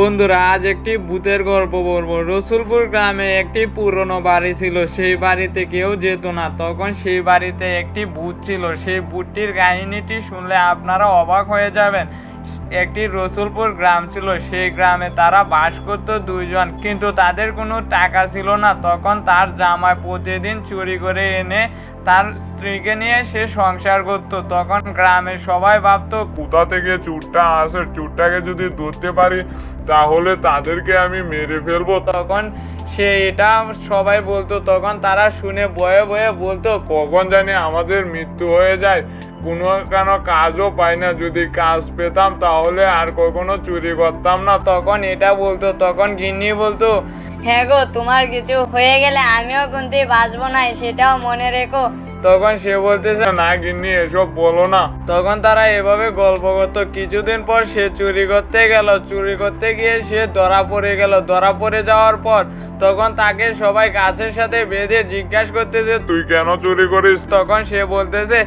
বন্ধুরা, আজ একটি ভূতের গল্প বলব। রসুলপুর গ্রামে একটি পুরনো বাড়ি ছিল। সেই বাড়িতে কেউ যেত না। তখন সেই বাড়িতে একটি ভূত ছিল। সেই ভূতটির কাহিনীটি শুনলে আপনারা অবাক হয়ে যাবেন। একটি রসুলপুর গ্রাম ছিল, সেই গ্রামে তারা বাস করত দুইজন। কিন্তু তাদের কোনো টাকা ছিল না। তখন তার জামাই প্রতিদিন চুরি করে এনে তার স্ত্রীকে নিয়ে সে সংসার করত। তখন গ্রামের সবাই ভাবতো, কোথা থেকে চুরটা আসে? চুরটাকে যদি ধরতে পারি, তাহলে তাদেরকে আমি মেরে ফেলব। তখন সে এটা সবাই বলতো, তখন তারা শুনে বয়ে বয়ে বলতো, কখন জানি আমাদের মৃত্যু হয়ে যায়। কোনো কেন কাজও পাই না। যদি কাজ পেতাম তাহলে আর কখনো চুরি করতাম না। তখন এটা বলতো, তখন গিন্নি বলতো হ্যাঁ গো, তোমার কিছু হয়ে গেলে আমিও কিন্তু বাঁচবো না সেটাও মনে রেখো। তখন সে বলতেছে না গিন্নি, এসব বলো না। তখন তারা এভাবে গল্প করতো। কিছুদিন পর সে চুরি করতে গেল। চুরি করতে গিয়ে সে ধরা পড়ে গেল। ধরা পড়ে যাওয়ার পর তখন তাকে সবাই গাছের সাথে বেঁধে জিজ্ঞাসা করতেছে তুই কেন চুরি করিস? তখন সে বলতেছে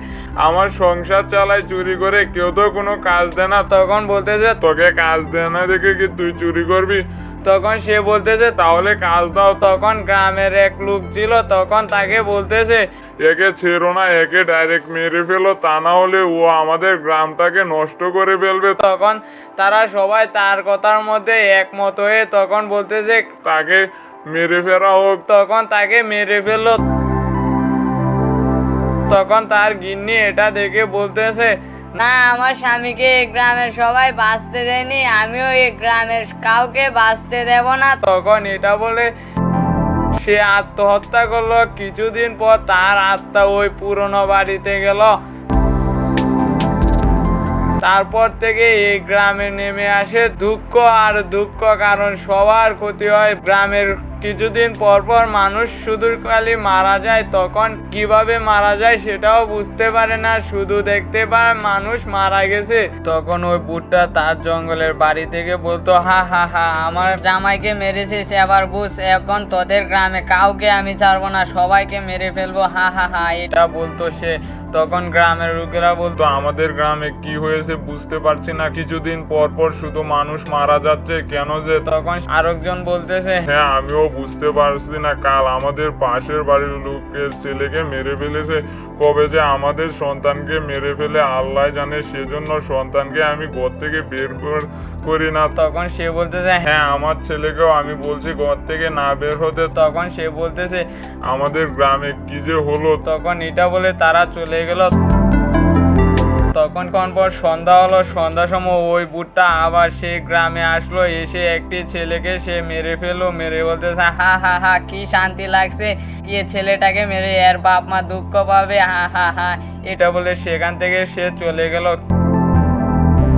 আমার সংসার চালায় চুরি করে কেউ তো কোনো কাজ দেয় না। তখন বলতেছে তোকে কাজ দেয় না দেখে কি তুই চুরি করবি? তখন সে বলতেছে তাহলে কাজ দাও তখন গ্রামের এক লোক ছিল তখন তাকে বলতেছে একে ছেড়ো না একে ডাইরেক্ট মেরে ফেলো তা না হলে ও আমাদের গ্রামটাকে নষ্ট করে ফেলবে। তখন তারা সবাই তার কথার মধ্যে একমত হয়ে তখন বলতেছে তাকে মেরে ফেরা হোক। তখন তাকে মেরে ফেলল। তখন তার গিন্নি এটা দেখে বলতেছে না, আমার স্বামীকে এই গ্রামের সবাই বাঁচতে দেয়নি, আমিও এই গ্রামের কাউকে বাঁচতে দেব না। তখন এটা বলে সে আত্মহত্যা করল। কিছুদিন পর তার আত্মা ওই পুরনো বাড়িতে গেল। তারপর থেকে এই গ্রামে নেমে আসে দুঃখ আর দুঃখ, কারণ সবার ক্ষতি হয় গ্রামের কিছুদিন পর পর মানুষ শুধু খালি মারা যায়, তখন কীভাবে মারা যায় সেটাও বুঝতে পারে না। শুধু দেখতে পায় মানুষ মারা গেছে। তখন ওই বুটটা তার জঙ্গলের বাড়ি থেকে বলতো, হা হা হা, আমার জামাইকে মেরেছিস এবার বুঝ, এখন তোদের গ্রামে কাউকে আমি ছাড়বো না, সবাইকে মেরে ফেলব। হা হা হা, এটা বলতো সে। তখন গ্রামের লোকেরা বলতো আমাদের গ্রামে কি হয়েছে বুঝতে পারছি না। কিছুদিন পর পর শুধু মানুষ মারা যাচ্ছে কেন যে তখন আরেকজন বলতেছে হ্যাঁ আমিও বুঝতে পারছি না। কাল আমাদের পাশের বাড়ির লোকের ছেলেকে মেরে ফেলেছে। কবে যে আমাদের সন্তানকে মেরে ফেলে আল্লাহ জানে সেজন্য সন্তানকে আমি ঘর থেকে বের করি না। তখন সে বলতেছে হ্যাঁ হ্যাঁ আমার ছেলেকেও আমি বলছি ঘর থেকে না বের হতে। তখন সে বলতেছে আমাদের গ্রামে কি যে হলো। তখন এটা বলে তারা চলে গেল। তখন পর সন্ধ্যা হলো, সন্ধ্যা সময় ওই বুটটা আবার সে গ্রামে আসলো, এসে একটি ছেলেকে সে মেরে ফেলো মেরে বলতেছে হা হা হা, কি শান্তি লাগছে? এ ছেলেটাকে মেরে এর বাপ মা দুঃখ পাবে? হা হা হা। এটা বলে সেখান থেকে সে চলে গেল।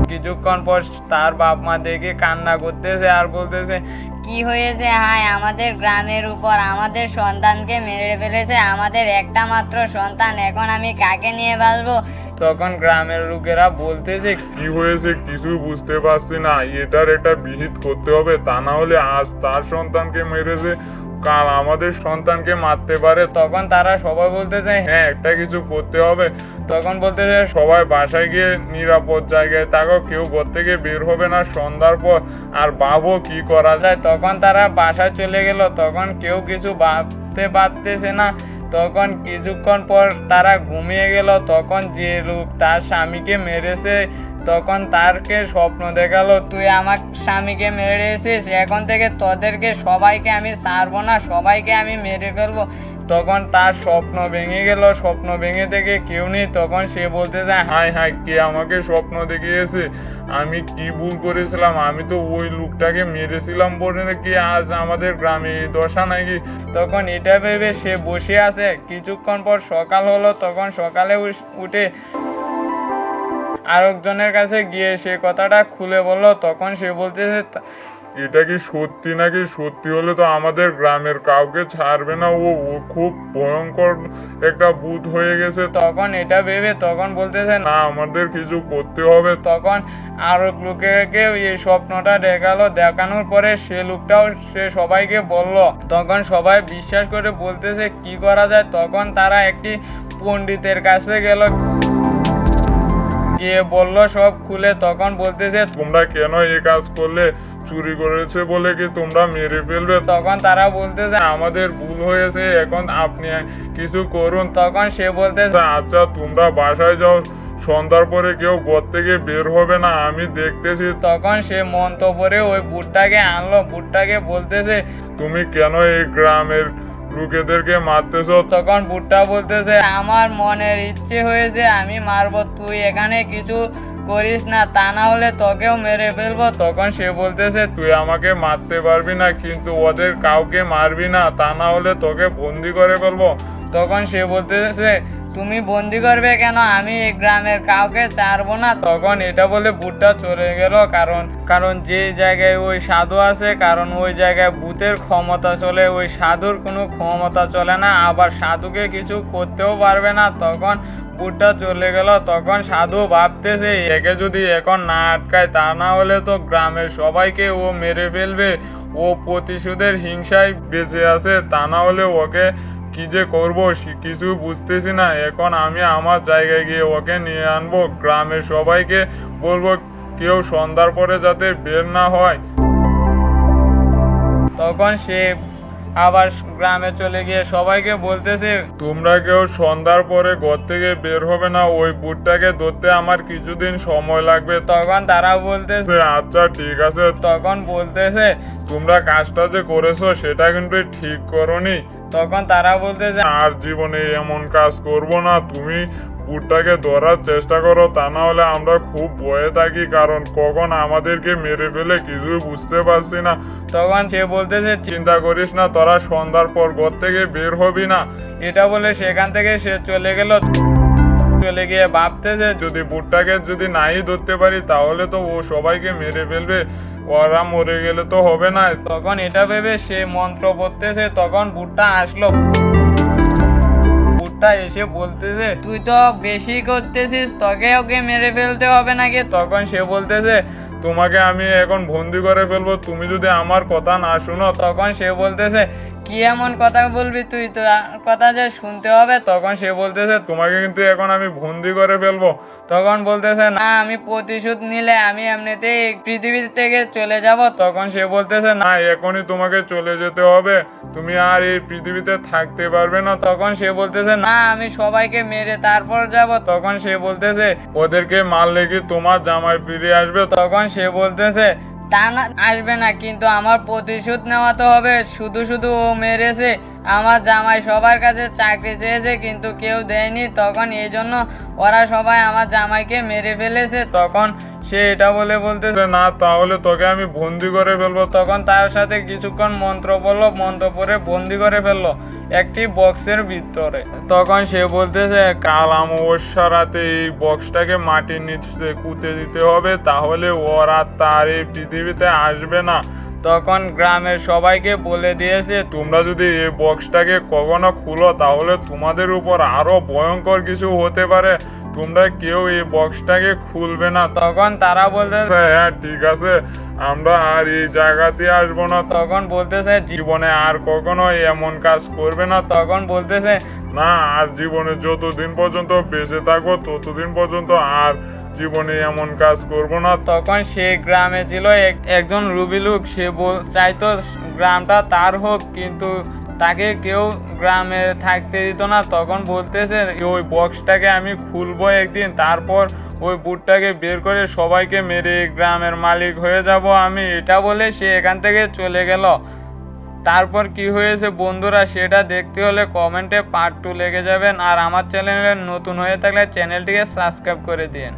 কিছুক্ষণ পর তার বাপ মা দেখে কান্না করতেছে আর বলতেছে কি হয়েছে? হায়, আমাদের গ্রামের উপর আমাদের সন্তানকে মেরে ফেলেছে, আমাদের একটা মাত্র সন্তান, এখন আমি কাকে নিয়ে বাঁচবো? তখন গ্রামের লোকেরা বলতেছে, কি হয়েছে? কিছু বুঝতে পারছি না। এটার একটা বিহিত করতে হবে, তা না হলে আজ তার সন্তানকে মেরেছে। কাল আমাদের সন্তানকে মারতে পারে, তখন তারা সবাই বলতে চায় হ্যাঁ একটা কিছু করতে হবে। তখন বলতে চায়, সবাই বাসায় গিয়ে নিরাপদ জায়গায় তাকে কেউ ঘর থেকে বের হবে না। সন্ধ্যার পর আর বাবু কি করা যায়? তখন তারা বাসায় চলে গেল, তখন কেউ কিছু ভাবতে পারতেছে না। তখন কিছুক্ষণ পর তারা ঘুমিয়ে গেল। তখন যে লোক তার স্বামীকে মেরেছে, তখন তারকে স্বপ্ন দেখাল, তুই আমার স্বামীকে মেরেছিস, এখন থেকে তোদেরকে সবাইকে আমি ছাড়বো না, সবাইকে আমি মেরে ফেলব। তখন তার স্বপ্ন ভেঙে গেল, স্বপ্ন ভেঙে থেকে কেউ নেই। তখন সে বলতে যায় হাই হাই কে আমাকে স্বপ্ন দেখিয়েছে? আমি কি ভুল করেছিলাম? আমি তো ওই লোকটাকে মেরেছিলাম বলে কি আজ আমাদের গ্রামে দশা নাকি? তখন এটা ভেবে সে বসে আছে। কিছুক্ষণ পর সকাল হলো। তখন সকালে উঠে আরেকজনের কাছে গিয়ে সে কথাটা খুলে বলল। তখন সে বলতেছে "তা- এটা কি সত্যি নাকি সত্যি হলে তো আমাদের গ্রামের কাউকে ছাড়বে না? ও ও খুব ভয়ঙ্কর একটা ভূত হয়ে গেছে। তখন এটা ভেবে, তখন বলতেছে, না, আমাদের কিছু করতে হবে। তখন আরও লোকেকে এই স্বপ্নটা দেখাল। দেখানোর পরে সে লোকটাও, সে সবাইকে বলল। তখন সবাই বিশ্বাস করে বলতেছে, কি করা যায়? তখন তারা একটি পণ্ডিতের কাছে গেল। গিয়ে বলল সব খুলে। তখন বলতেছে, তোমরা কেন এই কাজ করলে? চুরি করেছে বলে কি তোমরা মেরে ফেলবে? তখন তারা বলতেছে আমাদের ভুল হয়েছে, এখন আপনি কিছু করুন। তখন সে বলতেছে আচ্ছা তোমরা বাসায় যাও, সন্ধ্যার পরে কেউ ঘর থেকে বের হবে না, আমি দেখতেছি। তখন সে মন্তব্যরে ওই বুটটাকে আনলো। বুটটাকে বলতেছে, তুমি কেন এই গ্রামের লোকেদেরকে মারতেছ? তখন বুটটা বলতেছে, আমার মনের ইচ্ছে হয়েছে, আমি মারবো। তুই এখানে কিছু করিস না, তা না হলে তোকেও মেরে ফেলব। তখন সে বলতেছে, তুই আমাকে মারতে পারবি না, কিন্তু ওদের কাউকে মারবি না, তা না হলে তোকে বন্দি করে ফেলব। তখন সে বলতেছে, তুমি বন্দি করবে কেন? আমি এই গ্রামের কাউকে ছাড়বো না। তখন এটা বলে ভূতটা চলে গেল, কারণ কারণ যে জায়গায় ওই সাধু আছে, কারণ ওই জায়গায় ভূতের ক্ষমতা চলে, ওই সাধুর কোনো ক্ষমতা চলে না, আবার সাধুকে কিছু করতেও পারবে না। তখন ভূতটা চলে গেল, তখন সাধু ভাবতেছে, একে যদি এখন না আটকায়, তা না হলে তো গ্রামের সবাইকে ও মেরে ফেলবে, ও প্রতিশোধের হিংসায় বেঁচে আছে, তা না হলে ওকে কি যে করব কিছু বুঝতেছি না, এখন আমি আমার জায়গায় গিয়ে ওকে নিয়ে আনব, গ্রামের সবাইকে বলব, কেউ সন্ধ্যার পরে যাতে বের না হয়। তখন সে আবার গ্রামে চলে গিয়ে সবাইকে বলতেছে তোমরা কেউ সন্ধ্যার পরে ঘর থেকে বের হবে না ওই বুটটাকে ধরতে আমার কিছুদিন সময় লাগবে। তখন তারা বলতেছে আচ্ছা ঠিক আছে। তখন বলতেছে তোমরা কাজটা যে করেছ সেটা কিন্তু ঠিক করনি। তখন তারা বলতেছে আর জীবনে এমন কাজ করব না তুমি বুটটাকে ধরার চেষ্টা করো, তা না হলে আমরা খুব ভয়ে থাকি, কারণ কখন আমাদেরকে মেরে ফেলে কিছুই বুঝতে পারছি না। তখন সে বলতেছে, চিন্তা করিস না, তোরা সন্ধ্যার পর ঘর থেকে বের হবি না। এটা বলে সেখান থেকে সে চলে গেল। চলে গিয়ে ভাবতেছে, যদি বুটটাকে যদি নাই ধরতে পারি, তাহলে তো ও সবাইকে মেরে ফেলবে। ওরা মরে গেলে তো হবে না। তখন এটা ভেবে সে মন্ত্র পড়তেছে, তখন বুটটা আসলো। ভুট্টা এসে বলতেছে, তুই তো বেশি করতেছিস, তোকে ওকে মেরে ফেলতে হবে নাকি? তখন সে বলতেছে, তোমাকে আমি এখন বন্দি করে ফেলব, তুমি যদি আমার কথা না শুনো, তখন সে বলতেছে কি এমন কথা বলবি তুই? তো কথা যে শুনতে হবে, তখন সে বলতেছে, তোমাকে কিন্তু এখন আমি বন্দি করে ফেলব। তখন বলতেছে, না, আমি প্রতিশোধ নিলে আমি এমনিতেই পৃথিবী থেকে চলে যাব। তখন সে বলতেছে, না, এখনই তোমাকে চলে যেতে হবে। তুমি আর এই পৃথিবীতে থাকতে পারবে না। তখন সে বলতেছে, না, আমি সবাইকে মেরে তারপর যাব। তখন সে বলতেছে, ওদেরকে মারলে কি তোমার জামাই ফিরে আসবে? তখন সে বলতেছে তা না, আসবে না, কিন্তু আমার প্রতিশোধ নেওয়া তো হবে। শুধু শুধু ও মেরেছে। আমার জামাই সবার কাছে চাকরি চেয়েছে, কিন্তু কেউ দেয়নি। তখন এই জন্য ওরা সবাই আমার জামাইকে মেরে ফেলেছে। তখন সে এটা বলে বলতেছে, না, তাহলে তোকে আমি বন্দি করে ফেলব। তখন তার সাথে কিছুক্ষণ মন্ত্র বলল, মন্ত্র পরে বন্দি করে ফেলল একটি বক্সের ভিতরে। তখন সে বলতেছে, কাল অমাবস্যা রাতে এই বক্সটাকে মাটির নিচে পুঁতে দিতে হবে, তাহলে ওরা তার এই পৃথিবীতে আসবে না। তখন গ্রামের সবাইকে বলে দিয়েছে, তোমরা যদি এই বক্সটাকে কখনো খুলো, তাহলে তোমাদের উপর আরও ভয়ঙ্কর কিছু হতে পারে। তোমরা কেউ এই বক্সটাকে খুলবে না। তখন তারা বলতেছে হ্যাঁ ঠিক আছে, আমরা আর এই জায়গাতে আসব না। তখন বলতেছে, জীবনে আর কখনো এমন কাজ করবে না। তখন বলতেছে, না, আর জীবনে যতদিন পর্যন্ত বেঁচে থাকব, ততদিন পর্যন্ত আর জীবনে এমন কাজ করব না। তখন সে গ্রামে ছিল এক- একজন রুবিলুক। সে চাইতো গ্রামটা তার হোক, কিন্তু তাকে কেউ গ্রামে থাকতে দিত না। তখন বলতেছে, ওই বক্সটাকে আমি খুলবো একদিন, তারপর ওই বুটটাকে বের করে সবাইকে মেরে গ্রামের মালিক হয়ে যাব আমি। এটা বলে সে এখান থেকে চলে গেল। তারপর কি হয়েছে বন্ধুরা, সেটা দেখতে হলে কমেন্টে পার্ট টু লেগে যাবেন। আর আমার চ্যানেলে নতুন হয়ে থাকলে চ্যানেলটিকে সাবস্ক্রাইব করে দিন।